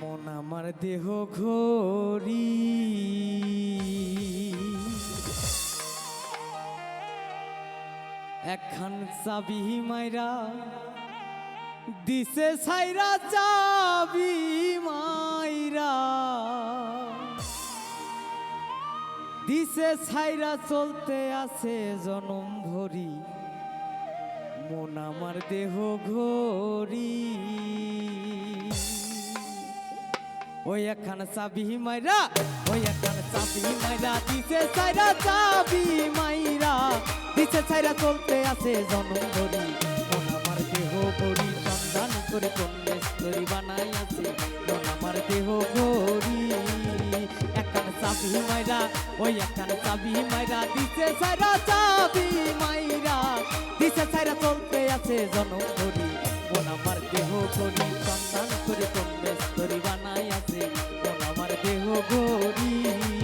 মন আমার দেহ ঘড়ি। একখান চাবি মাইরা দিছে সাইরা চাবি মাইরা। দিছে ছাইরা চলতে আছে জনম ভরি। মন আমার দেহ ঘড়ি। ওই একখান চাবি মাইরা, ওই একখান চাবি মাইরা, দিছে ছাইরা চাবি মাইরা, দিছে ছাইরা চলতে আছে জনম ভরি মন আমার দেহ ঘড়ি সন্ধান করে কন্যেশ্বরী বানাই আছে। আমার দেহ ঘড়ি একখান চাবি মাইরা, ওই একখান চাবি মাইরা, দিছে ছাইরা চাবি মাইরা, দিছে ছাইরা চলতে আছে জনম ভরি মন আমার দেহ ঘড়ি সন্ধান করে কন্যেশ্বরী ঘড়ি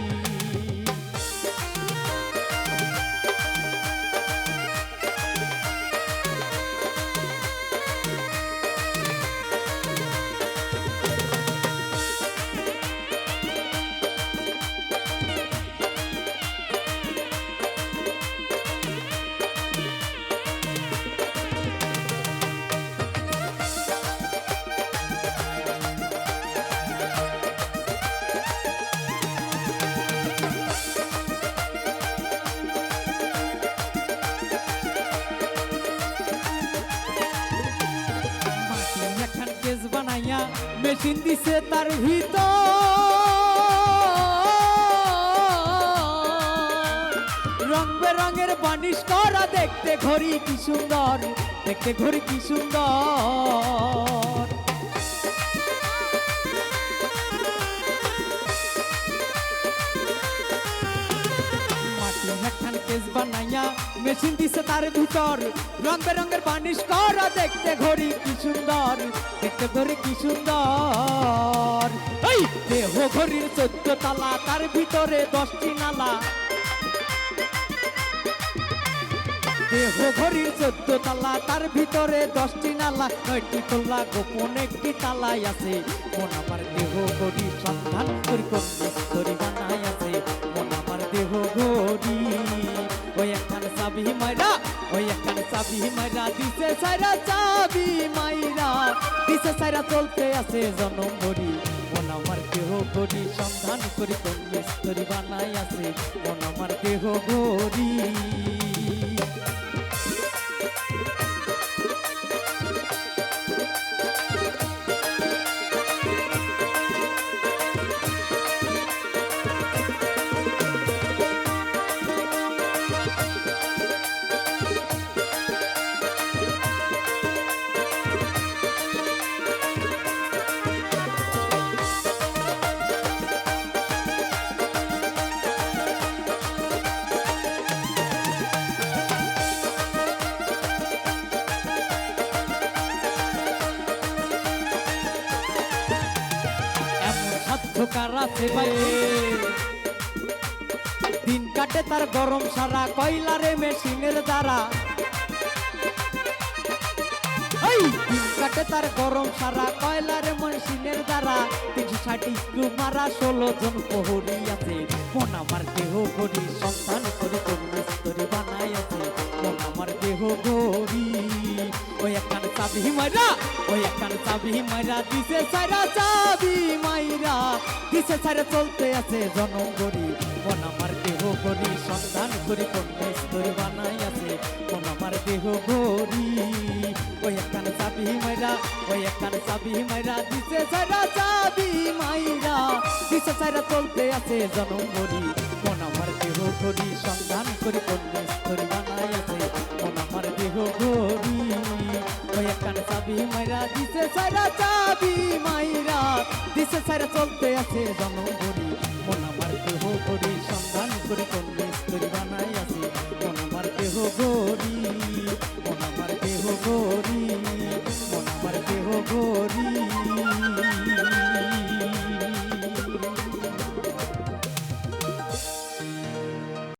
মেশিন দিছে তার ভিতর। রং বেরঙের বানিশ করা দেখতে ঘড়ি কি সুন্দর, দেখতে ঘড়ি কি সুন্দর। কেস বানাইয়া মেশিন দিছে তার ভিতর। রং বেরঙের বানিশ করা দেখতে ঘড়ি কি সুন্দর, দেখতে ঘড়ি কি সুন্দর। এই দেহ ঘড়ির চোদ্দ তালা, তার ভিতরে দশটি নালা। দেহ ঘড়ির চোদ্দ তালা, তার ভিতরে দশটি নালা। নয়টি তোলা, গোপন একটি তালাই আছে। মন আমার দেহ ঘড়ি সন্ধান করি করি বানাই মাইরা, ওই একখান চাবি মাইরা, দিছে সাইরা চাবি মাইরা। দিছে সাইরা চলতে আছে জনম বডি মন আমার দেহ গড়ি সন্ধান করি করি বানাই আছে, মন আমার দেহ ঘড়ি আছে বাইরে দিন কাটে তার গরম সারা, কয়লারে মেশিনের দ্বারা। কাটে তার গরম সারা, কয়লারে মেশিনের দ্বারা। তিনশো ষাটি মারা ষোলো জন প্রহরী আছে। আমার দেহ গড়ি সন্তান বানাই আছে। আমার দেহ চাবি মাইরা, ওই একখান চাবি মাইরা, দিছে সারা চাবি মাইরা। দিছে সারা চলতে আছে জনম গড়ি মন আমার দেহ গড়ি সন্তান করে কন্যাস্তরি বানাই আছে মন আমার দেহ গড়ি। ওই একখান চাবি মাইরা, ওই একখান চাবি মাইরা, দিছে সারা চাবি মাইরা। দিছে সারা চলতে আছে জনম গড়ি মন আমার দেহ গড়ি, সন্ধান করে কন্যাস্তরি বানাই দিছে সারা চাবি মাইরা, দিছে সারা চলতে আছে জনগরি মন আমার কেহ করি, সন্ধান করি কোন মিস্ত্রি বানাই আছে। মন আমার কেহ গরি মন আমার কেহ গরি মন আমার কেহ